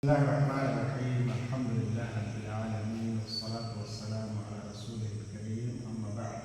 بسم الله الرحمن الرحيم الحمد لله رب العالمين والصلاة والسلام على رسوله الكريم أما بعد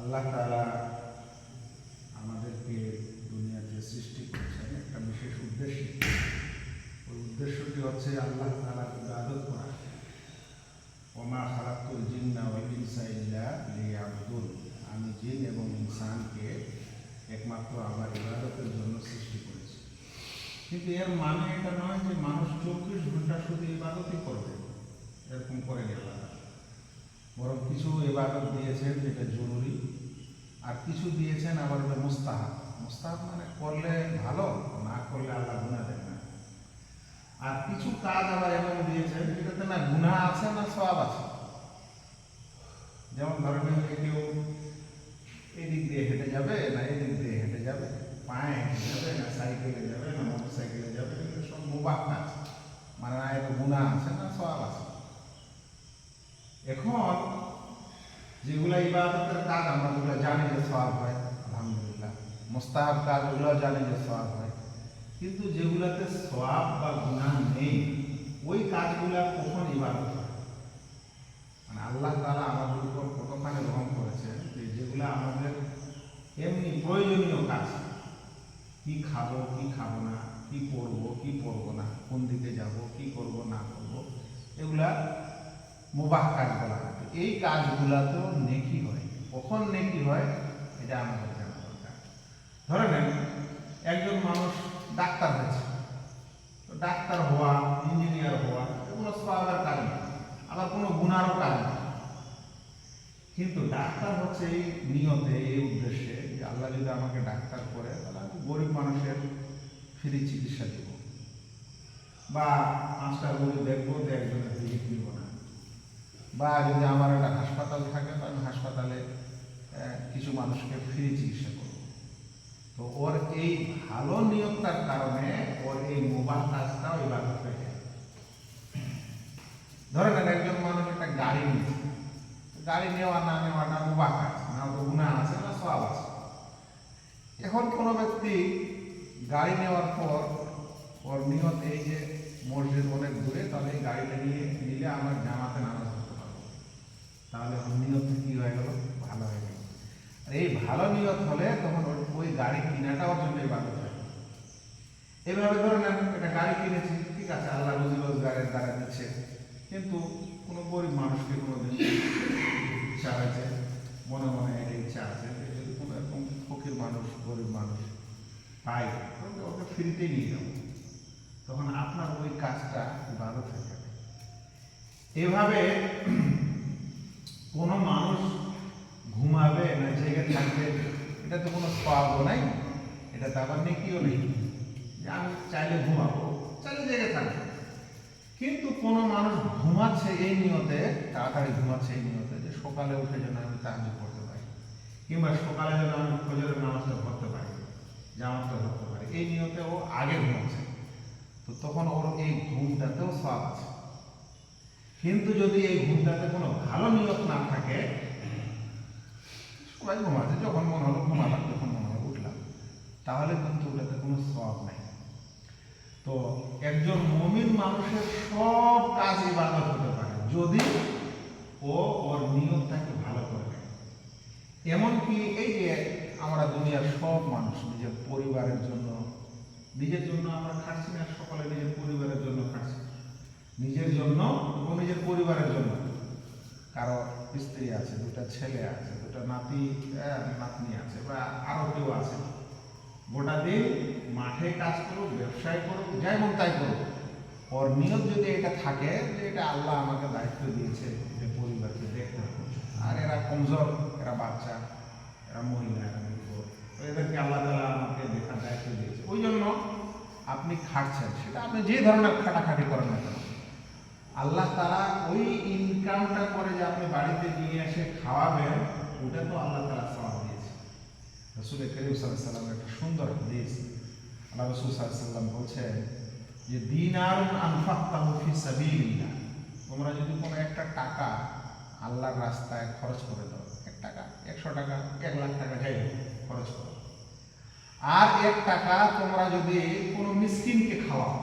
আল্লাহ তাআলা আমাদেরকে দুনিয়াতে সৃষ্টি করেছেন একটা বিশেষ উদ্দেশ্যে ওই উদ্দেশ্যটি হচ্ছে আল্লাহ তাআলার ইবাদত করা ওমা খালাকুল জিন্না ওয়াল ইনসা ইল্লা লিয়াবুদুন আমি জিন এবং ইনসানকে একমাত্র আমার ইবাদতের জন্য সৃষ্টি করেছি কিন্তু এর মানে এটা নয় যে মানুষ চব্বিশ ঘণ্টা শুধু ইবাদতই করবে। এরকম করে গেল। বরং কিছু ইবাদত দিয়েছেন যেটা জরুরি, আর কিছু দিয়েছেন আবার ওটা মুস্তাহাব। মুস্তাহাব মানে করলে ভালো, না করলে আল্লাহ গুণা দেন না। আর কিছু কাজ আবার এমন দিয়েছেন যেটাতে না গুণা আছে না সব আছে। যেমন ধরেন কেউ এদিক দিয়ে হেঁটে যাবে, না এদিক দিয়ে হেঁটে যাবে, পায়ে হেঁটে যাবে, না সাইকেলে যাবে, না মানে এখন যেগুলো ইবাদতের কাজ, আমরা যেগুলো জানি যে সব হয়, আলহামদুলিল্লাহ। মোস্তাহাব জানি যে সব হয়। কিন্তু যেগুলোতে সব বা গুণা নেই, ওই কাজগুলা কখন ইবাদত হয় মানে আল্লাহ তাআলা আমাদের উপর কতখানি রহম করেছেন যে যেগুলো আমাদের এমনি প্রয়োজনীয় কাজ, কি খাব কি খাব না কি পরবো কি পরবো না, কোন দিকে যাব, কি করব, না করব, এগুলা মুবাহ কাজ বলা হয় তো এই কাজগুলাতেও নেকি হয়। কখন নেকি হয়, এটা আমাদের জানা দরকার। ধরে নেন, একজন মানুষ ডাক্তার হয়েছে। ডাক্তার হওয়া, ইঞ্জিনিয়ার হওয়া, এগুলো সবার কাজ না। আবার কোনো গুণারও কাজ না। কিন্তু ডাক্তার হচ্ছে এই নিয়তে, এই উদ্দেশ্যে যে আল্লাহ যদি আমাকে ডাক্তার করে, তাহলে আমি গরিব মানুষের ফ্রি চিকিৎসা দেব। বা পাঁচটা রোগী দেখব তো একজনের ভিজিট দিব না। বা যদি আমার একটা হাসপাতাল থাকে, তো আমি হাসপাতালে কিছু মানুষকে ফ্রি চিকিৎসা করব। তো ওর এই ভালো নিয়মটার কারণে ওর এই মোবাইল কাজটাও এবার হয়ে যায় নেন একজন মানুষ একটা গাড়ি নিয়েছে গাড়ি নেওয়া না নেওয়া না মুবাহ কাজ না তো গুণা আছে, না সব আছে। এখন কোনো ব্যক্তি গাড়ি নেওয়ার পর ওর নিয়ত এই যে মসজিদ অনেক দূরে, তাহলে এই গাড়িটা নিয়ে নিলে আমার জামাতে নামাজ পড়তে পারব। তাহলে ওর নিয়ত কি হয়ে গেল? ভালো হয়ে গেল আর এই ভালো নিয়ত হলে তখন ওর ওই গাড়ি কিনাটা ওর জন্য ভালো হয়। এইভাবে ধরে নেন, একটা গাড়ি কিনেছি, ঠিক আছে, আল্লাহ রুজি রোজগারের দ্বারা দিচ্ছে। কিন্তু কোনো গরিব মানুষকে কোনো দিন ইচ্ছা হয়েছে মনে মনে একটা ইচ্ছা আছে যে যদি কোনো এরকম ফকির মানুষ গরিব মানুষ পাই তাহলে ওকে ফ্রিতে নিয়ে যাব তখন আপনার ওই কাজটা ভালো যাবে এভাবে কোনো মানুষ ঘুমাবে, না জেগে থাকবে, এটা তো কোনো স্বভাবও নাই, এটা তো আবার নেকিও নেই। যে আমি চাইলে ঘুমাবো, চাইলে জেগে থাকব। কিন্তু কোনো মানুষ ঘুমাচ্ছে এই নিয়তে, তাড়াতাড়ি ঘুমাচ্ছে এই নিয়তে, যে সকালে উঠে যেন আমি তাহাজ পড়তে পারি, কিংবা সকালে যেন আমি ফজরের নামাজটা পড়তে পারি, জামাতটা ধরতে পারি। এই নিয়তে ও আগে ঘুমাচ্ছে। তো তখন ওর এই ঘুমটাতেও সব আছে। কিন্তু যদি এই ঘুমটাতে কোনো ভালো নিয়ত না থাকে সবাই ঘুমাচ্ছে, যখন মনে হলো ঘুমালাম, যখন মনে হলো উঠলাম, তাহলে কিন্তু ওটাতে কোনো সব নাই। তো একজন মমিন মানুষের সব কাজ ইবাদত হতে পারে, যদি ও ওর নিয়তটাকে ভালো করে নেয়। এমনকি এই যে আমরা দুনিয়ার সব মানুষ, নিজের পরিবারের জন্য নিজের জন্য আমরা খাচ্ছি না, সকলে নিজের পরিবারের জন্য খাচ্ছি নিজের জন্য এবং নিজের পরিবারের জন্য। কারও স্ত্রী আছে, দুটা ছেলে আছে, দুটা নাতি নাতনি আছে বা আরও কেউ আছে। গোটা দিন মাঠে কাজ করুক, ব্যবসায় করুক, যাই মন তাই করুক। ওর নিয়ত যদি এটা থাকে যে এটা আল্লাহ আমাকে দায়িত্ব দিয়েছে যে পরিবারকে দেখতে আর এরা কমজোর, এরা বাচ্চা, এরা মহিলা এরা বৃদ্ধ তো এদেরকে আল্লাহ তালা আমাকে দেখার দায়িত্ব দিয়েছে ওই জন্য আপনি খাটছেন সেটা আপনি যে ধরনের খাটাখাটি করেন না কেন? আল্লাহ তারা ওই ইনকামটা করে যে আপনি বাড়িতে নিয়ে এসে খাওয়াবেন, ওটা তো আল্লাহ তারা সবাব দিয়েছে। রসুল করিম সাল্লাম একটা সুন্দর হাদিস। আল্লাহ রসুল সাল্লাম বলছেন যে দিন আর আনফাক্তাহু ফি সাবিলিল্লাহ। তোমরা যদি কোনো একটা টাকা আল্লাহর রাস্তায় খরচ করে দাও, এক টাকা, একশো টাকা, এক লাখ টাকা, যাই খরচ করো। আর এক টাকা তোমরা যদি কোনো মিসকিনকে খাওয়াও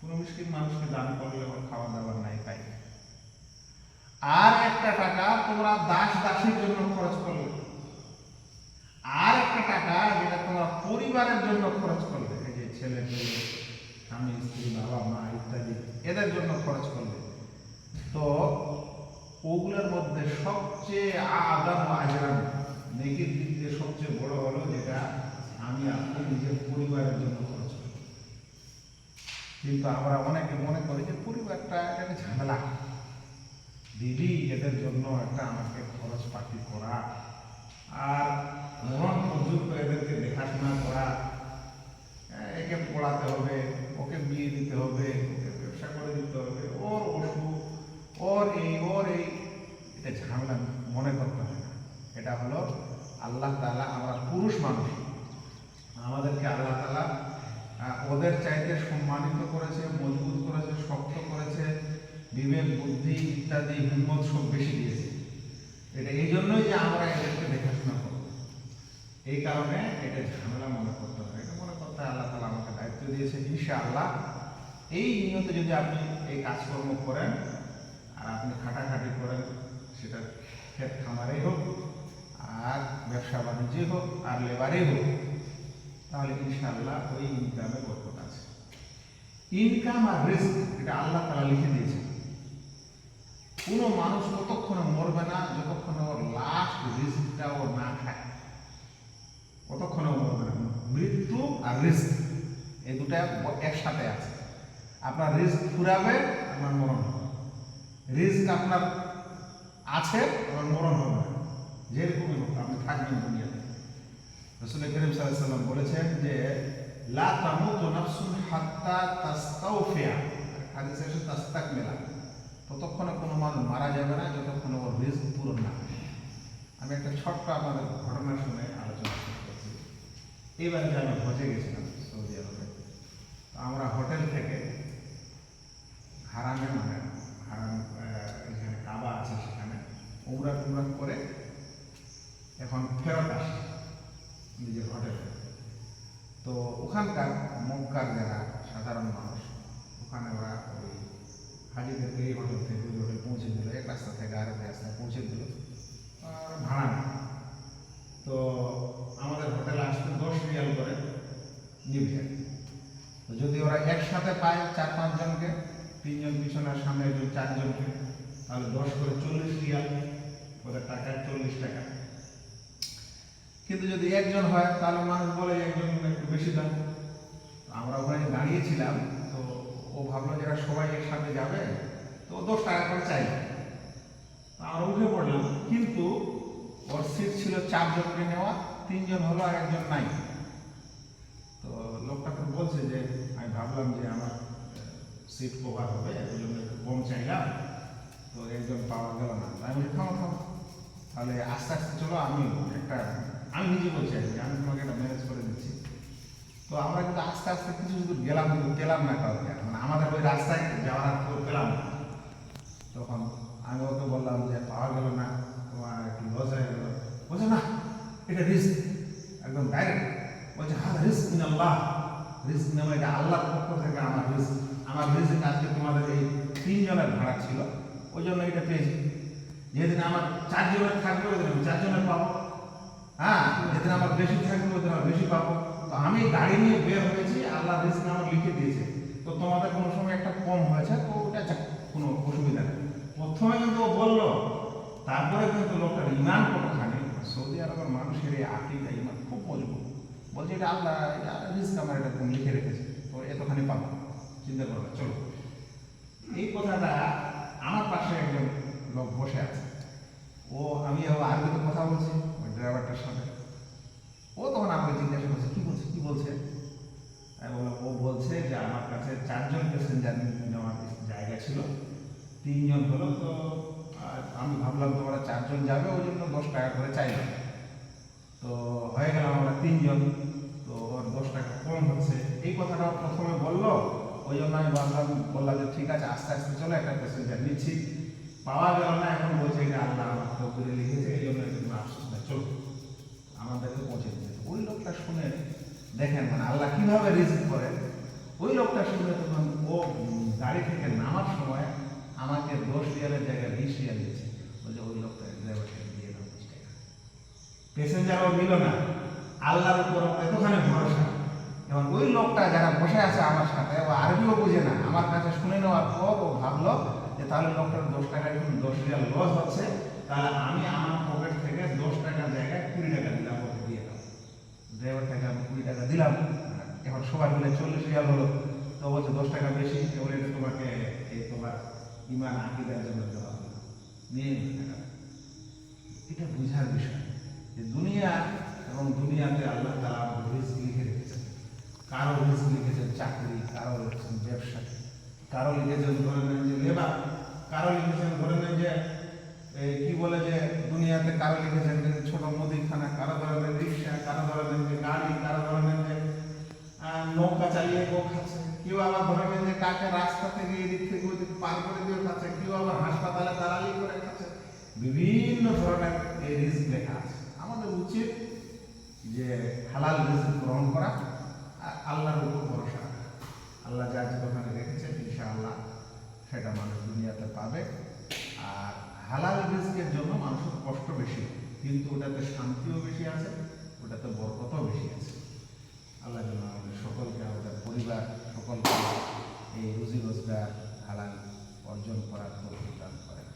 কোনো মিসকিন মানুষকে দান করলে ওর খাওয়া দাওয়ার নাই তাই। আর একটা টাকা তোমরা দাস দাসীর জন্য খরচ করলে। আর একটা টাকা যেটা তোমরা পরিবারের জন্য খরচ করলে, এই যে ছেলে মেয়ে, স্বামী, স্ত্রী, বাবা, মা ইত্যাদি, এদের জন্য খরচ করলে। তো ওগুলোর মধ্যে সবচেয়ে আদাম আজরাম নেকির দিক দিয়ে সবচেয়ে বড় হলো যেটা আমি আপনি নিজের পরিবারের জন্য কিন্তু আমরা অনেকে মনে করি যে পরিবারটা একটা ঝামেলা। দিদি এদের জন্য একটা আমাকে খরচ পাতি করা আর মরণ পর্যন্ত এদেরকে দেখাশোনা করা। হ্যাঁ, একে পড়াতে হবে ওকে বিয়ে দিতে হবে ওকে ব্যবসা করে দিতে হবে ওর ওষুধ ওর এই ওর এই। এটা ঝামেলা মনে করতে হয় না। এটা হলো আল্লাহ তালা আমরা পুরুষ মানুষ আমাদেরকে আল্লাহ তাআলা আহ, ওদের চাইতে সম্মানিত করেছে মজবুত করেছে শক্ত করেছে বিবেক বুদ্ধি, ইত্যাদি, হিম্মত সব বেশি দিয়েছে। এটা এই জন্যই যে আমরা এদেরকে দেখাশোনা এই কারণে এটা ঝামেলা মনে করতে হয় এটা মনে করতে আল্লাহ তালা আমাকে দায়িত্ব দিয়েছে। আল্লাহ এই নিয়তে যদি আপনি এই কাজকর্ম করেন, আর আপনি খাটাখাটি করেন, সেটা ক্ষেত খামারেই হোক, আর ব্যবসা বাণিজ্যে হোক, আর লেবারেই হোক, তাহলে ইনশাআল্লাহ ওই ইনকামে বরকত আছে। ইনকাম আর রিস্ক, এটা আল্লাহ তালা লিখে দিয়েছে কোনো মানুষ ততক্ষণে মরবে না, যতক্ষণে ওর লাস্ট রিস্কটা ও না খায়, কতক্ষণে মরবে না? মৃত্যু আর রিস্ক এই দুটা একসাথে আছে। আপনার রিস্ক ফুরাবে, আপনার মরণ হবে। রিস্ক আপনার আছে, আপনার মরণ হবে যেরকমই হোক, আপনি থাকবেন দুনিয়াতে। রসুল করিম সাল্লাম বলেছেন যে, লা তামুতু নাফসুন হাত্তা তাস্তাওফিয়া হাদিসে এসে তাস্তাকমিলা। ততক্ষণে কোনো মানুষ মারা যাবে না, যতক্ষণ ওর রিস্ক পূরণ না। আমি একটা ছোট্ট আপনাদের ঘটনা শুনে আলোচনা করছি এইবার যে আমি হজে গেছিলাম সৌদি আরবে আমরা হোটেল থেকে হারাম আহ, এখানে কাবা আছে সেখানে উমরা টুমরা করে এখন ফেরত আসি নিজের হোটেলে তো ওখানকার মক্কার যারা সাধারণ মানুষ ওখানে ওরা ওই হাজিদেরকে এই হোটেল থেকে ওই হোটেল পৌঁছে দিল এক রাস্তা থেকে আর এক রাস্তায় পৌঁছে দিল আর ভাড়া নেই তো আমাদের হোটেলে আসতে দশ রিয়াল করে নিবে তো যদি ওরা একসাথে পায় চার পাঁচজনকে তিনজন পিছনের সামনে একজন চারজনকে। তাহলে দশ করে চল্লিশ রিয়াল, ওদের টাকা চল্লিশ টাকা। কিন্তু যদি একজন হয়, তাহলে মানুষ বলে একজন একটু বেশি দাম। আমরা ওখানে দাঁড়িয়েছিলাম, তো ও ভাবলো যে এরা সবাই একসাথে যাবে, তো দশ টাকা করে চাই আমরা উঠে পড়লাম, কিন্তু ওর সিট ছিল চারজনকে নেওয়া, তিনজন হলো আর একজন নাই। তো লোকটা তো বলছে যে ভাবলাম যে আমার সিট কভার হবে ওই একটু কম চাইলাম। তো একজন পাওয়া গেল না। আমি থামো থামো। তাহলে আস্তে আস্তে চলো, আমি একটা, আমি নিজে বলছি আর আমি তোমাকে একটা ম্যানেজ করে দিচ্ছি। তো আমরা কিন্তু আস্তে আস্তে কিছু দূর গেলাম, কিন্তু পেলাম না কাউকে মানে আমাদের ওই রাস্তায় যাওয়ার কেউ পেলাম তখন আমি ওকে বললাম যে, পাওয়া গেল না, তোমার একটু লস হয়ে গেল। বলছে, না, এটা রিস্ক একদম ডাইরেক্ট বলছে হ্যাঁ রিস্ক ইন আল্লাহ রিস্ক নেওয়া, এটা আল্লাহর পক্ষ থেকে আমার রিস্ক। আমার রিস্ক আজকে তোমাদের এই তিনজনের ভাড়া ছিল, ওই জন্য এটা পেয়েছি। যেদিন আমার চারজনের থাকবে, ওই দিন আমি চারজনের পাবো। হ্যাঁ যেদিন আমার বেশি থাকবে, ওই দিন আমার বেশি পাবো। তো আমি গাড়ি নিয়ে বের হয়েছি, আল্লাহ রিস্ক আমার লিখে দিয়েছে। তো তোমাদের কোনো সময় একটা কম হয়েছে, তো ওটা কোনো অসুবিধা নেই। প্রথমে কিন্তু ও বলল, তারপরে কিন্তু লোকটার ইমান কতখানি সৌদি আরবের মানুষের এই আকিদা, ইমান খুব মজবুত। বলছে, এটা আল্লাহ, এটা রিস্ক আমার এটা লিখে রেখেছে। তো এতখানি পাবো। চিন্তা করবে চলো। এই কথাটা আমার পাশে একজন লোক বসে আছে। ও, আমি আরবিতে কথা বলছি, ওই ড্রাইভারটার সাথে। ও তখন আমাকে জিজ্ঞাসা করছে, কী বলছে কী বলছে? আমি বললাম, ও বলছে যে আমার কাছে চারজন প্যাসেঞ্জার নেওয়ার জায়গা ছিল। তিনজন হলো তো আমি ভাবলাম তোমরা চারজন যাবে, ওই জন্য দশ টাকা করে চাইবে তো হয়ে গেল আমরা তিনজন। কম হচ্ছে এই কথাটা প্রথমে বলল, ওই জন্য আমি ভাবলাম, বললাম যে ঠিক আছে, আস্তে আস্তে চলো, একটা প্যাসেঞ্জার নিচ্ছি। পাওয়া গেল না, এখন বলছে যে আল্লাহ আমার তকদিরে লিখেছে, এই জন্য একটু আফসোস না চলো। আমাদেরকে পৌঁছে দিয়েছে। ওই লোকটা শুনে দেখেন মানে আল্লাহ কীভাবে রিজিক করে ওই লোকটা শুনে তখন ও গাড়ি থেকে নামার সময় আমাকে দশ রিয়ালের জায়গায় বিশ রিয়াল দিচ্ছে বলছে, ওই লোকটা ড্রাইভারকে দিয়ে দাও বিশ টাকা। প্যাসেঞ্জারও নিল না। আল্লাহর উপর এতখানি ভরসা এবং ওই লোকটা যারা বসে আছে আমার সাথে, ও আরবিও বুঝে না। আমার কাছে শুনে নেওয়ার পর ও ভাবলো যে তাহলে লোকটার দশ টাকা যখন দশ রিয়াল লস হচ্ছে, তাহলে আমি আমার পকেট থেকে দশ টাকার জায়গায় কুড়ি টাকা দিলাম, ওকে দিয়ে দাও। ড্রাইভারটাকে আমি কুড়ি টাকা দিলাম। এখন সবাই মিলে চল্লিশ রিয়াল হলো। তো বলছে, দশ টাকা বেশি। এবার এটা তোমাকে এই তোমার ইমান আকিদার জন্য দেওয়া হলো। নিয়ে টাকা। এটা বুঝার বিষয় যে দুনিয়া এবং দুনিয়াতে আল্লাহ তালা রিস্ক লিখে কারও লিখেছেন চাকরি, কারও লিখেছেন ব্যবসা, কারও লিখেছেন ধরে নেন যে লেবার কারও লিখেছেন ধরে নেন যে কি বলে যে, দুনিয়াতে কারও লিখেছেন যে ছোট মুদিখানা, কারও ধরে নেন রিক্সা, কারও ধরে নেন যে গাড়ি, কারও ধরে নেন যে নৌকা চালিয়ে কেউ খাচ্ছে, কেউ আবার ধরে নেন যে কাকে রাস্তা থেকে এদিক থেকে ওদিক পার করে দিয়ে খাচ্ছে, কেউ আবার হাসপাতালে দালালি করে খাচ্ছে। বিভিন্ন ধরনের এই রিস্ক লেখা আল্লাহ যা দোকানে রেখেছেন, ইনশাআল্লাহ সেটা মানুষ দুনিয়াতে পাবে। আর হালাল রিস্কের জন্য মানুষের কষ্ট বেশি, কিন্তু ওটাতে শান্তিও বেশি আছে, ওটাতে বরকতও বেশি আছে। আল্লাহ যেন আমাদের সকলকে, আমাদের পরিবার সকলকে এই রুজি রোজগার হালাল অর্জন করার প্রতি দান করেন।